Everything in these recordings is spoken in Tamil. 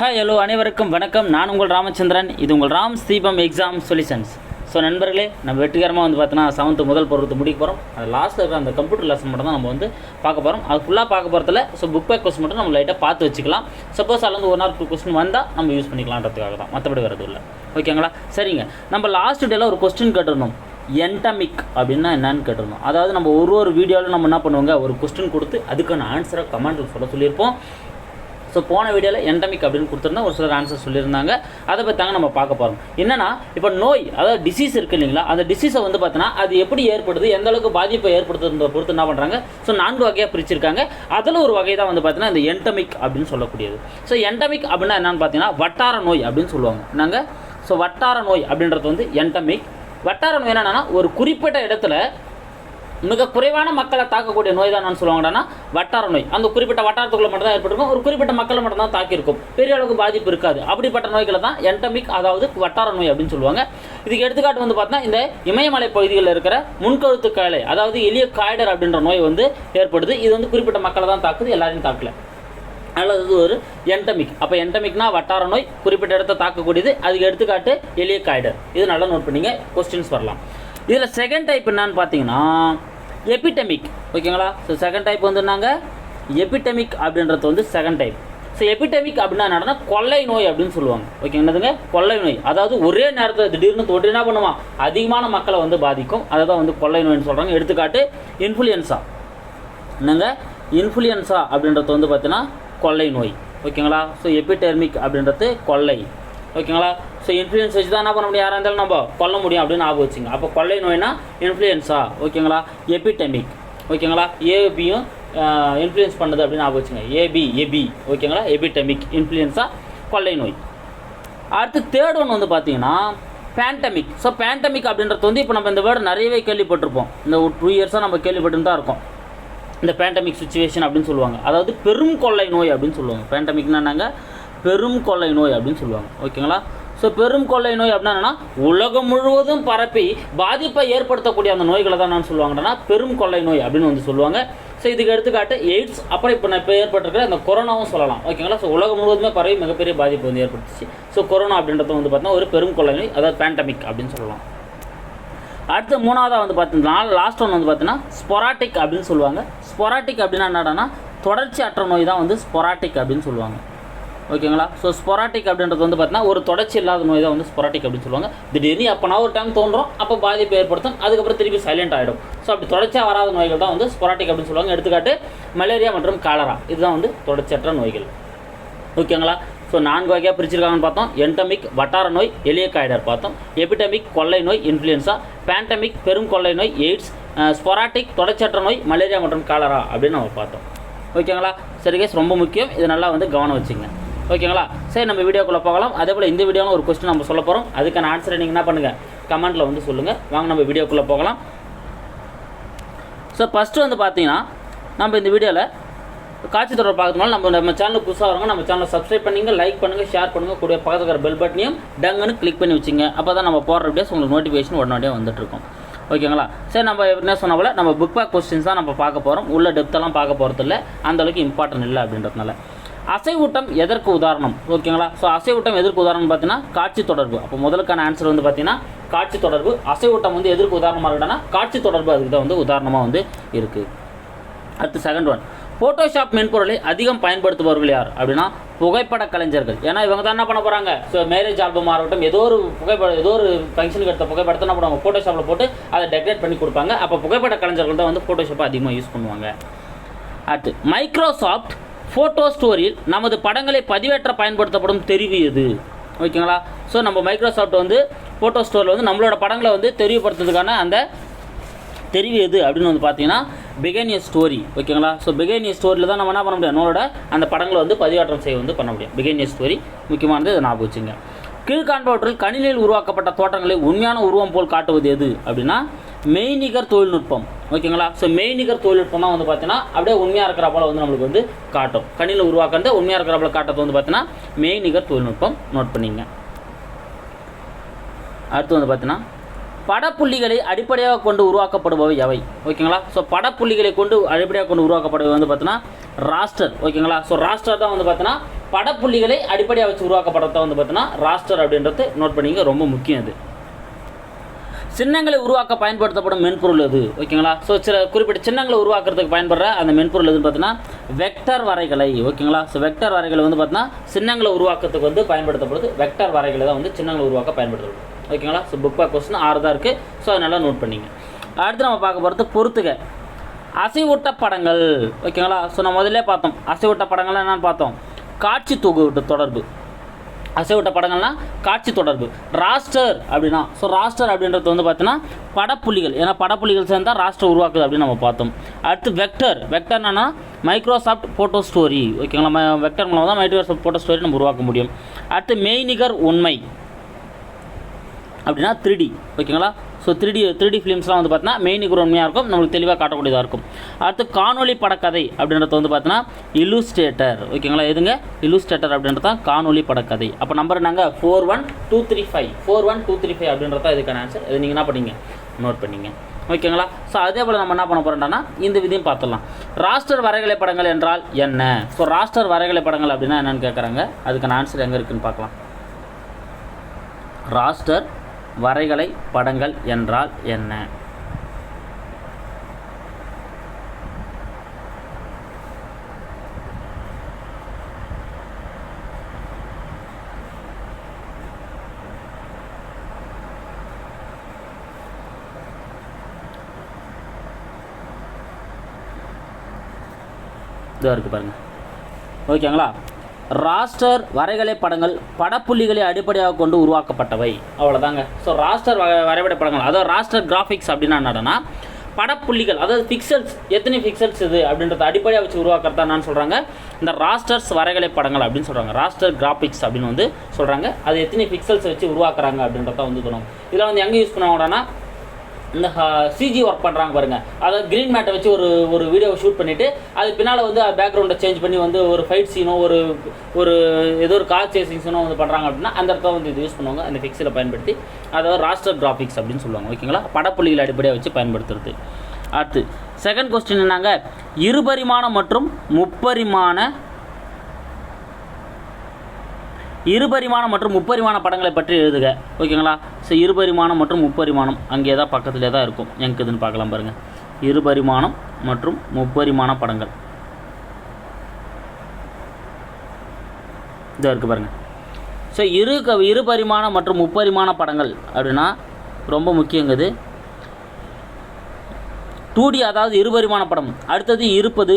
ஹாய் ஹலோ அனைவருக்கும் வணக்கம். நான் உங்கள் ராமச்சந்திரன். இது உங்கள் ராம் தீபம் எக்ஸாம் சொல்யூஷன்ஸ் ஸோ நண்பர்களே நம்ம வெற்றிகரமாக வந்து பார்த்தோன்னா செவன்த்து முதல் பருவத்தை முடிக்க போகிறோம் அது லாஸ்ட்டில் இருக்கிற அந்த கம்ப்யூட்டர் லெசன் மட்டும் தான் நம்ம வந்து பார்க்க போகிறோம் அது ஃபுல்லாக பார்க்க போகிறதுல ஸோ புக் பேக் கொஸ்டின் மட்டும் நம்ம லைட்டாக பார்த்து வச்சுக்கலாம். சப்போஸ் அதில் வந்து ஒன் ஆர் டூ கொஸ்டின் வந்தால் நம்ம யூஸ் பண்ணிக்கலான்றதுக்காக தான். மற்றபடி வரது இல்லை. ஓகேங்களா சரிங்க. நம்ம லாஸ்ட் டேல ஒரு கொஸ்டின் கேட்டிருந்தோம். என்டமிக் அப்படின்னா என்னன்னு கேட்டிருந்தோம். அதாவது நம்ம ஒரு ஒரு வீடியோவில் நம்ம என்ன பண்ணுவோங்க? ஒரு கொஸ்டின் கொடுத்து அதுக்கான ஆன்சரை கமெண்ட் சொல்ல சொல்லியிருப்போம். ஸோ போன வீடியோவில் எண்டமிக் அப்படின்னு கொடுத்துருந்தா ஒரு சிலர் ஆன்சர் சொல்லியிருந்தாங்க. அதை பற்றி தாங்க நம்ம பார்க்க போகிறோம் என்னென்னா இப்போ நோய் அதாவது டிசீஸ் இருக்குது இல்லைங்களா? அந்த டிசீஸை வந்து பார்த்தோன்னா அது எப்படி ஏற்படுது எந்த அளவுக்கு பாதிப்பை ஏற்படுத்துறத பொறுத்து என்ன பண்ணுறாங்க ஸோ நான்கு வகையாக பிரிச்சிருக்காங்க. அதில் ஒரு வகை தான் வந்து பார்த்தீங்கன்னா இந்த எண்டமிக் அப்படின்னு சொல்லக்கூடியது. ஸோ என்டமிக் அப்படின்னா என்னென்னு பார்த்தீங்கன்னா வட்டார நோய் அப்படின்னு சொல்லுவாங்க. நாங்கள் ஸோ வட்டார நோய் அப்படின்றது வந்து என்டமிக் வட்டார நோய் என்னென்னா ஒரு குறிப்பிட்ட இடத்துல மிக குறைவான மக்களை தாக்கக்கூடிய நோய் தான் நான் சொல்லுவாங்கன்னா வட்டார நோய். அந்த குறிப்பிட்ட வட்டாரத்துக்குள்ள மட்டும் தான் ஏற்பட்டிருக்கும். ஒரு குறிப்பிட்ட மக்களை மட்டும் தான் தாக்கியிருக்கும். பெரிய அளவுக்கு பாதிப்பு இருக்காது. அப்படிப்பட்ட நோய்களை தான் என்டமிக் அதாவது வட்டார நோய் அப்படின்னு சொல்லுவாங்க. இதுக்கு எடுத்துக்காட்டு வந்து பார்த்தீங்கன்னா இந்த இமயமலை பகுதிகளில் இருக்கிற முன்கழுத்து காலை அதாவது எளிய காய்டர் அப்படின்ற நோய் வந்து ஏற்படுது. இது வந்து குறிப்பிட்ட மக்களை தான் தாக்குது. எல்லாரையும் தாக்கல. அல்லது இது ஒரு என்டமிக் அப்போ என்டமிக்னா வட்டார நோய். குறிப்பிட்ட இடத்த தாக்கக்கூடியது. அதுக்கு எடுத்துக்காட்டு எளிய காய்டர். இது நல்லா நோட் பண்ணிங்க. கொஸ்டின்ஸ் வரலாம். இதில் செகண்ட் டைப் என்னன்னு பார்த்தீங்கன்னா எபிடமிக் ஓகேங்களா ஸோ செகண்ட் டைப் வந்து நாங்கள் எபிடமிக் அப்படின்றது வந்து செகண்ட் டைப் ஸோ எபிடமிக் அப்படின்னா என்னன்னா கொள்ளை நோய் அப்படின்னு சொல்லுவாங்க. ஓகே என்னதுங்க? கொள்ளை நோய். அதாவது ஒரே நேரத்தில் திடீர்னு தொட்டு என்ன பண்ணுவான் அதிகமான மக்களை வந்து பாதிக்கும். அதை தான் வந்து கொள்ளை நோய்னு சொல்கிறாங்க எடுத்துக்காட்டு இன்ஃப்ளூயன்ஸா என்னங்க? இன்ஃப்ளூயன்ஸா அப்படின்றது வந்து பார்த்தீங்கன்னா கொள்ளை நோய். ஓகேங்களா ஸோ எபிடெர்மிக் அப்படின்றது கொள்ளை. ஓகேங்களா? ஸோ இன்ஃப்ளூயன்ஸ் வச்சு தான் என்ன பண்ண முடியும்? யாராக இருந்தாலும் நம்ம கொல்ல முடியும் அப்படின்னு ஞாபகம் வச்சுங்க. அப்போ கொள்ளை நோய்னா இன்ஃப்ளூயன்ஸா ஓகேங்களா? எபிடெமிக் ஓகேங்களா? ஏபியும் இன்ஃப்ளூயன்ஸ் பண்ணுது அப்படின்னு ஞாபகம் வச்சுங்க. ஏபி எபி ஓகேங்களா? எபிடெமிக் இன்ஃப்ளூயன்ஸா கொள்ளை நோய். அடுத்து தேர்ட் ஒன் வந்து பார்த்தீங்கன்னா பேண்டமிக் ஸோ பேண்டமிக் அப்படின்றது வந்து இப்போ நம்ம இந்த வேர்டு நிறையவே கேள்விப்பட்டிருப்போம். இந்த ஒரு டூ இயர்ஸாக நம்ம கேள்விப்பட்டு தான் இருக்கோம். இந்த பேண்டமிக் சுச்சுவேஷன் அப்படின்னு சொல்லுவாங்க. அதாவது பெரும் கொள்ளை நோய் அப்படின்னு சொல்லுவாங்க. பேண்டமிக்னா நாங்கள் பெரும் கொள்ளை நோய் அப்படின்னு சொல்லுவாங்க. ஓகேங்களா? ஸோ பெரும் கொள்ளை நோய் அப்படின்னா என்னன்னா, உலகம் முழுவதும் பரப்பி பாதிப்பை ஏற்படுத்தக்கூடிய அந்த நோய்களை தான் நான் சொல்லுவாங்கன்னா பெரும் கொள்ளை நோய் அப்படின்னு வந்து சொல்லுவாங்க. ஸோ இதுக்கு எடுத்துக்காட்டு எய்ட்ஸ் அப்புறம் இப்போ நான் இப்போ ஏற்பட்டிருக்கிற அந்த கொரோனாவும் சொல்லலாம். ஓகேங்களா? ஸோ உலகம் முழுவதுமே பரவி மிகப்பெரிய பாதிப்பு வந்து ஏற்படுத்துச்சு ஸோ கொரோனா அப்படின்றது வந்து பார்த்தீங்கன்னா ஒரு பெரும் கொள்ளை நோய் அதாவது பேண்டமிக் அப்படின்னு சொல்லலாம். அடுத்து மூணாவதாக வந்து பார்த்தீங்கன்னா லாஸ்ட் ஒன் வந்து பார்த்தீங்கன்னா ஸ்பொராட்டிக் அப்படின்னு சொல்லுவாங்க. ஸ்பொராட்டிக் அப்படின்னா என்னடான்னா தொடர்ச்சி அற்ற நோய் தான் வந்து ஸ்பொராட்டிக் அப்படின்னு சொல்லுவாங்க. ஓகேங்களா? ஸோ ஸ்பொராட்டிக் அப்படின்றது வந்து பார்த்தீங்கன்னா ஒரு தொடர்ச்சி இல்லாத நோய் தான் வந்து ஸ்பொராட்டிக் அப்படின்னு சொல்லுவாங்க. திடீர்னு அப்போனா ஒரு டைம் தோன்றும் அப்போ பாதிப்பு ஏற்படுத்தும் அதுக்கப்புறம் திருப்பி சைலண்ட் ஆகிடும் ஸோ அப்படி தொடர்ச்சியாக வராத நோய்கள் தான் வந்து ஸ்பொராட்டிக் அப்படின்னு சொல்லுவாங்க. எடுத்துக்காட்டு மலேரியா மற்றும் காலரா இதுதான் வந்து தொடர்ச்சியற்ற நோய்கள். ஓகேங்களா? ஸோ நான்கு வகையாக பிரிச்சிருக்காங்கன்னு பார்த்தோம். என்டமிக் வட்டார நோய் எளிய காய்டர் பார்த்தோம். எபிடமிக் கொள்ளை நோய் இன்ஃப்ளூயன்ஸா பேண்டமிக் பெரும் கொள்ளை நோய் எய்ட்ஸ் ஸ்பொராட்டிக் தொடச்சற்ற நோய் மலேரியா மற்றும் காலரா அப்படின்னு நம்ம பார்த்தோம். ஓகேங்களா? சரி கேஸ் ரொம்ப முக்கியம். இது நல்லா வந்து கவனம் வச்சுங்க. ஓகேங்களா? சரி நம்ம வீடியோக்குள்ளே போகலாம். அதே போல் இந்த வீடியோவில் ஒரு கொஸ்டின் நம்ம சொல்ல போகிறோம் அதுக்கான ஆன்சரை நீங்கள் என்ன பண்ணுங்கள் கமெண்ட்டில் வந்து சொல்லுங்கள் வாங்க நம்ம வீடியோக்குள்ளே போகலாம். ஸோ ஃபஸ்ட்டு வந்து பார்த்தீங்கன்னா நம்ம இந்த வீடியோவில் காட்சி தொடர் பார்க்கறதுனால நம்ம நம்ம சேனல் புதுசாக வரவங்க நம்ம சேனலை சப்ஸ்கிரைப் பண்ணிங்க லைக் பண்ணுங்கள் ஷேர் பண்ணுங்கள் கூட பக்கத்தில் இருக்கிற பெல் பட்டனையும் டங்குன்னு கிளிக் பண்ணி வச்சுங்க. அப்போ தான் நம்ம போடுற வீடியோஸ் உங்களுக்கு நோட்டிஃபிகேஷன் உடனடியாக வந்துட்டுருக்கும் ஓகேங்களா? சரி நம்ம என்ன சொன்ன போல நம்ம புக் பேக் கொஸ்டின்ஸ் தான் நம்ம பார்க்க போகிறோம் உள்ள டெப்த்தெல்லாம் பார்க்க போகிறதில்ல அந்தளவுக்கு அந்த அளவுக்கு இம்பார்ட்டன்ட் இல்லை அப்படின்றதுனால. அசைவூட்டம் எதற்கு உதாரணம்? ஓகேங்களா? ஸோ அசைவூட்டம் எதற்கு உதாரணம் பார்த்தீங்கன்னா காட்சி தொடர்பு. அப்போ முதலுக்கான ஆன்சர் வந்து பார்த்தீங்கன்னா காட்சி தொடர்பு. அசைவூட்டம் வந்து எதற்கு உதாரணமாக இருக்குன்னா காட்சி தொடர்பு அதுக்கு தான் வந்து உதாரணமாக வந்து இருக்குது அடுத்து செகண்ட் ஒன் ஃபோட்டோஷாப் மென்பொருளை அதிகம் பயன்படுத்துபவர்கள் யார்? அப்படின்னா புகைப்பட கலைஞர்கள். ஏன்னா இவங்க தான் என்ன பண்ண போகிறாங்க ஸோ மேரேஜ் ஆல்பமாக இருக்கட்டும் ஏதோ ஒரு புகைப்பட ஏதோ ஒரு ஃபங்க்ஷனுக்கு எடுத்த புகைப்படத்தை என்ன பண்ணுவாங்க? ஃபோட்டோஷாப்பில் போட்டு அதை டெக்கரேட் பண்ணி கொடுப்பாங்க. அப்போ புகைப்பட கலைஞர்கள் தான் வந்து ஃபோட்டோஷாப்பை அதிகமாக யூஸ் பண்ணுவாங்க. அடுத்து மைக்ரோசாஃப்ட் ஃபோட்டோ ஸ்டோரியில் நமது படங்களை பதிவேற்ற பயன்படுத்தப்படும் தெரிவு எது? ஓகேங்களா ஸோ நம்ம மைக்ரோசாஃப்ட் வந்து ஃபோட்டோ ஸ்டோரில் வந்து நம்மளோட படங்களை வந்து தெரிவுபடுத்துறதுக்கான அந்த தெரிவு எது அப்படின்னு வந்து பார்த்தீங்கன்னா பிகேனிய ஸ்டோரி ஓகேங்களா ஸோ பிகேனிய ஸ்டோரியில் தான் நம்ம என்ன பண்ண முடியும்? நம்மளோட அந்த படங்களை வந்து பதிவேற்றம் செய்ய வந்து பண்ண முடியும். பிகேனிய ஸ்டோரி முக்கியமானது இதை ஞாபகம் வச்சுங்க. கீழ்காண்பவற்றில் கணினியில் உருவாக்கப்பட்ட தோட்டங்களை உண்மையான உருவம் போல் காட்டுவது எது அப்படின்னா மெய்நிகர் தொழில்நுட்பம். ஓகேங்களா? ஸோ மெய்நிகர் தொழில்நுட்பம் தான் வந்து பார்த்தீங்கன்னா அப்படியே உண்மையாக இருக்கிற போல வந்து நம்மளுக்கு வந்து காட்டும். கணினியில் உருவாக்குறது உண்மையாக இருக்கிற போல காட்டுறது வந்து பார்த்தீங்கன்னா மெய்நிகர் தொழில்நுட்பம் நோட் பண்ணிங்க. அடுத்து வந்து பார்த்தீங்கன்னா படப்புள்ளிகளை அடிப்படையாக கொண்டு உருவாக்கப்படுபவை எவை? ஓகேங்களா? ஸோ படப்புள்ளிகளை கொண்டு அடிப்படையாக கொண்டு உருவாக்கப்படுபவை வந்து பார்த்தீங்கன்னா ராஸ்டர் ஓகேங்களா? ஸோ ராஸ்டர் தான் வந்து பார்த்தீங்கன்னா படப்புள்ளிகளை அடிப்படையாக வச்சு உருவாக்கப்படுறத வந்து பார்த்தீங்கன்னா ராஸ்டர் அப்படின்றது நோட் பண்ணிங்க. ரொம்ப முக்கியம் அது. சின்னங்களை உருவாக்க பயன்படுத்தப்படும் மென்பொருள் எது? ஓகேங்களா? ஸோ சில குறிப்பிட்ட சின்னங்களை உருவாக்குறதுக்கு பயன்படுற அந்த மென்பொருள் எதுன்னு பார்த்தீங்கன்னா வெக்டர் வரைகலை ஓகேங்களா? ஸோ வெக்டர் வரைகளை வந்து பார்த்தீங்கன்னா சின்னங்களை உருவாக்கத்துக்கு வந்து பயன்படுத்தப்படுது. வெக்டர் வரைகளை தான் வந்து சின்னங்களை உருவாக்க பயன்படுத்தப்படுது. ஓகேங்களா? ஸோ புக் பேக் கொஸ்டின் ஆறு தான் இருக்குது ஸோ அதை நல்லா நோட் பண்ணிங்க. அடுத்து நம்ம பார்க்க போகிறது பொறுத்துக. அசைவூட்ட படங்கள். ஓகேங்களா? ஸோ நம்ம முதல்ல பார்த்தோம். அசைவூட்ட படங்கள்லாம் என்னென்னு பார்த்தோம். காட்சி தொகுப்பு தொடர்பு. அசைவிட்ட படங்கள்னா காட்சி தொடர்பு. ராஸ்டர் அப்படின்னா ஸோ ராஸ்டர் அப்படின்றது வந்து பார்த்தீங்கன்னா படப்புள்ளிகள். ஏன்னா படப்புள்ளிகள் சேர்ந்தால் ராஸ்டர் உருவாக்குது அப்படின்னு நம்ம பார்த்தோம். அடுத்து வெக்டர். வெக்டர் என்னன்னா மைக்ரோசாஃப்ட் ஃபோட்டோ ஸ்டோரி ஓகேங்களா வெக்டர் மூலமாக தான் மைக்ரோசாஃப்ட் ஃபோட்டோ ஸ்டோரி நம்ம உருவாக்க முடியும். அடுத்து மெய்நிகர் உண்மை. அப்படின்னா த்ரீ ஓகேங்களா so three D three D ஃபிலிம்ஸ்லாம் வந்து பார்த்தீங்கன்னா மெயின் உண்மையாக இருக்கும். நம்மளுக்கு தெளிவாக காட்டக்கூடியதாக இருக்கும். அடுத்து காணொலி படக்கதை அப்படின்றது வந்து பார்த்தீங்கன்னா இலுஸ்டேட்டர் ஓகேங்களா எதுங்க? இல்லுஸ்ட்ரேட்டர் அப்படின்றது தான் காணொலி படக்கதை. அப்போ நம்பர் என்னங்க? Four one two three five four one two three five அப்படின்றது தான் இதுக்கான ஆன்சர் இது நீங்கள் என்ன பண்ணீங்க? நோட் பண்ணிங்க. ஓகேங்களா ஸோ அதே போல் நம்ம என்ன பண்ண போகிறோம்னா இந்த விதியும் பார்த்துடலாம் ராஸ்டர் வரைகலை படங்கள் என்றால் என்ன? ஸோ ராஸ்டர் வரைகலை படங்கள் அப்படின்னா என்னென்னு கேட்குறாங்க அதுக்கான ஆன்சர் எங்கே இருக்குன்னு பார்க்கலாம் ராஸ்டர் வரைகலை படங்கள் என்றால் என்ன? இதாக இருக்குது பாருங்கள் ஓகேங்களா? ராஸ்டர் வரைகலை படங்கள் படப்புள்ளிகளை அடிப்படையாக கொண்டு உருவாக்கப்பட்டவை. அவ்வளோதாங்க ஸோ ராஸ்டர் வ வரைபட படங்கள் அதாவது ராஸ்டர் கிராஃபிக்ஸ் அப்படின்னா என்னடனா படப்புள்ளிகள் அதாவது பிக்சல்ஸ் எத்தனை பிக்சல்ஸ் இது அப்படின்றத அடிப்படையாக வச்சு உருவாக்குறதா நான் சொல்கிறாங்க இந்த ராஸ்டர்ஸ் வரைகலை படங்கள் அப்படின்னு சொல்கிறாங்க ராஸ்டர் கிராஃபிக்ஸ் அப்படின்னு வந்து சொல்கிறாங்க அது எத்தனை பிக்சல்ஸ் வச்சு உருவாக்குறாங்க அப்படின்றத வந்து இதில் வந்து எங்கே யூஸ் பண்ணுவாங்கன்னா இந்த சிஜி ஒர்க் பண்ணுறாங்க பாருங்க. அதாவது க்ரீன் மேட்டை வச்சு ஒரு ஒரு வீடியோவை ஷூட் பண்ணிவிட்டு அது பின்னால் வந்து பேக்ரவுண்டை சேஞ்ச் பண்ணி வந்து ஒரு ஃபைட் சீனோ ஒரு ஒரு ஏதோ ஒரு கார் சேசிங் சீனோ வந்து பண்ணுறாங்க அப்படின்னா அந்த இடத்துல வந்து இது யூஸ் பண்ணுவாங்க. அந்த ஃபிக்ஸில் பயன்படுத்தி அதாவது ராஸ்டர் கிராஃபிக்ஸ் அப்படின்னு சொல்லுவாங்க. ஓகேங்களா படப்புள்ளிகள் அடிப்படையாக வச்சு பயன்படுத்துறது. அடுத்து செகண்ட் கொஸ்டின் என்னங்க? இருபரிமாண மற்றும் முப்பரிமாண இருபரிமாணம் மற்றும் முப்பரிமாண படங்களை பற்றி எழுதுக. ஓகேங்களா? ஸோ இருபரிமாணம் மற்றும் முப்பரிமாணம் அங்கே தான் பக்கத்துலேயே தான் இருக்கும். எங்குதுன்னு பார்க்கலாம் பாருங்கள் இருபரிமாணம் மற்றும் முப்பரிமாண படங்கள். இதாக இருக்குது பாருங்கள் ஸோ இரு க இருபரிமாண மற்றும் முப்பரிமாண படங்கள் அப்படின்னா ரொம்ப முக்கியங்குது டூ டி அதாவது இருபரிமாண படம். அடுத்தது இருப்பது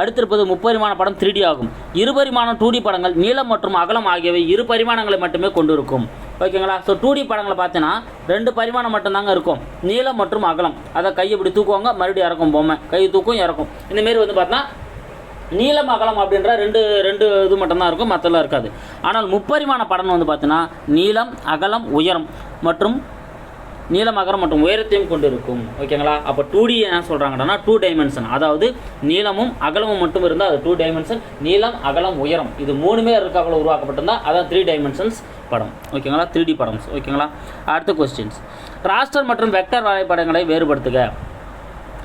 அடுத்திருப்பது முப்பரிமாண படம் 3D ஆகும். இருபரிமாண டூ டி படங்கள் நீளம் மற்றும் அகலம் ஆகியவை இரு பரிமாணங்களை மட்டுமே கொண்டிருக்கும். ஓகேங்களா? ஸோ டூ டி படங்களை பார்த்தீங்கன்னா ரெண்டு பரிமாணம் மட்டும்தாங்க இருக்கும். நீளம் மற்றும் அகலம். அதை கையை இப்படி தூக்குவாங்க மறுபடியும் இறக்கும் பொம்மை. கை தூக்கும் இறக்கும். இந்தமாரி வந்து பார்த்தா நீளம் அகலம் அப்படின்ற ரெண்டு ரெண்டு இது மட்டும்தான் இருக்கும் மற்றெல்லாம் இருக்காது. ஆனால் முப்பரிமாண படம் வந்து பார்த்தீங்கன்னா நீளம் அகலம் உயரம் மற்றும் நீளம் அகலம் மற்றும் உயரத்தையும் கொண்டு இருக்கும் ஓகேங்களா? அப்போ டூ டி என்ன சொல்கிறாங்கன்னா டூ டைமென்ஷன் அதாவது நீளமும் அகலமும் மட்டும் இருந்தால் அது டூ டைமென்ஷன் நீளம் அகலம் உயரம். இது மூணுமே இருக்காவில் உருவாக்கப்பட்டிருந்தால் அதான் த்ரீ டைமென்ஷன்ஸ் படம். ஓகேங்களா? த்ரீ டி படம்ஸ் ஓகேங்களா? அடுத்த கொஸ்டின்ஸ் ராஸ்டர் மற்றும் வெக்டர் வரைபடங்களை வேறுபடுத்துக.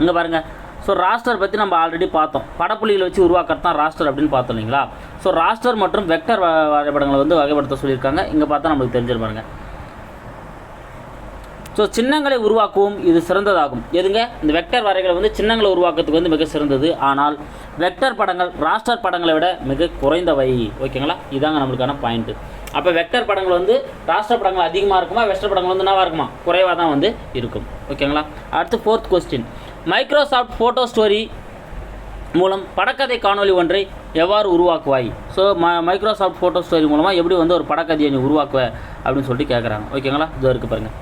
இங்கே பாருங்கள் ஸோ ராஸ்டர் பற்றி நம்ம ஆல்ரெடி பார்த்தோம். படப்புள்ளிகளை வச்சு உருவாக்கிறது தான் ராஸ்டர் அப்படின்னு பார்த்தோம் இல்லைங்களா? ஸோ ராஸ்டர் மற்றும் வெக்டர் வரைபடங்களை வந்து வகைப்படுத்த சொல்லியிருக்காங்க. இங்கே பார்த்தா நம்மளுக்கு தெரிஞ்சிருப்பாருங்க ஸோ சின்னங்களை உருவாக்கவும் இது சிறந்ததாகும். எதுங்க? இந்த வெக்டர் வரைகளை வந்து சின்னங்களை உருவாக்குறதுக்கு வந்து மிக சிறந்தது. ஆனால் வெக்டர் படங்கள் ராஸ்டர் படங்களை விட மிக குறைந்தவை. ஓகேங்களா? இதாங்க நம்மளுக்கான பாயிண்ட்டு அப்போ வெக்டர் படங்கள் வந்து ராஷ்டிர படங்கள் அதிகமாக இருக்குமா? வெஸ்டர் படங்கள் வந்து நல்லா இருக்குமா? குறைவாக தான் வந்து இருக்கும். ஓகேங்களா? அடுத்து fourth question Microsoft Photo Story மூலம் படக்கதை காணொளி ஒன்றை எவ்வாறு உருவாக்குவாய்? ஸோ ம மைக்ரோசாஃப்ட் ஃபோட்டோ ஸ்டோரி மூலமாக எப்படி வந்து ஒரு படக்கதையை நீ உருவாக்குவ? அப்படின்னு சொல்லிட்டு கேட்குறாங்க ஓகேங்களா? இது இருக்குது பாருங்கள்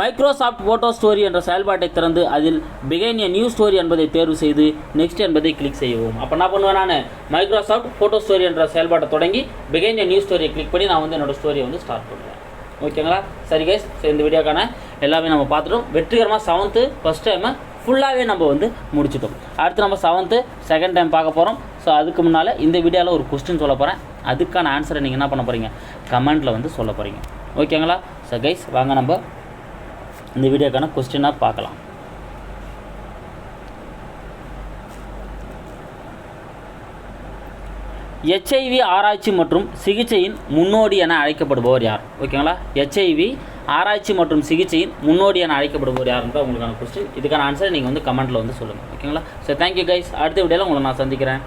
மைக்ரோசாஃப்ட் ஃபோட்டோ ஸ்டோரி என்ற செயல்பாட்டை திறந்து அதில் பிகைன் எ நியூ ஸ்டோரி என்பதை தேர்வு செய்து நெக்ஸ்ட் என்பதை கிளிக் செய்யவும். அப்போ என்ன பண்ணுவேன் நான்? மைக்ரோசாஃப்ட் ஃபோட்டோ ஸ்டோரி என்ற செயல்பாட்டை தொடங்கி பிகைன் எ நியூ ஸ்டோரியை கிளிக் பண்ணி நான் வந்து என்னோட ஸ்டோரியை வந்து ஸ்டார்ட் பண்ணுவேன். ஓகேங்களா சரி கைஸ் ஸோ இந்த வீடியோக்கான எல்லாமே நம்ம பார்த்துட்டோம். வெற்றிகரமாக செவன்த்து ஃபஸ்ட் டைமு ஃபுல்லாகவே நம்ம வந்து முடிச்சிட்டோம். அடுத்து நம்ம செவன்த்து செகண்ட் டைம் பார்க்க போகிறோம் ஸோ அதுக்கு முன்னால் இந்த வீடியோவில் ஒரு கொஸ்டின் சொல்ல போகிறேன் அதுக்கான ஆன்சரை நீங்கள் என்ன பண்ண போகிறீங்க கமெண்ட்டில் வந்து சொல்ல போகிறீங்க ஓகேங்களா ஸோ கைஸ் வாங்க நம்ம இந்த வீடியோக்கான கொஸ்டினாக பார்க்கலாம். ஹெச்ஐவி ஆராய்ச்சி மற்றும் சிகிச்சையின் முன்னோடி என அழைக்கப்படுபவர் யார்? ஓகேங்களா? ஹெச்ஐவி ஆராய்ச்சி மற்றும் சிகிச்சையின் முன்னோடி என அழைக்கப்படுபவர் யாருன்னு தான் உங்களுக்கான கொஸ்டின் இதுக்கான ஆன்சர் நீங்கள் வந்து கமெண்ட்டில் வந்து சொல்லுங்கள் ஓகேங்களா? ஸோ தேங்க்யூ கைஸ் அடுத்த வீடியோவில் உங்களை நான் சந்திக்கிறேன்.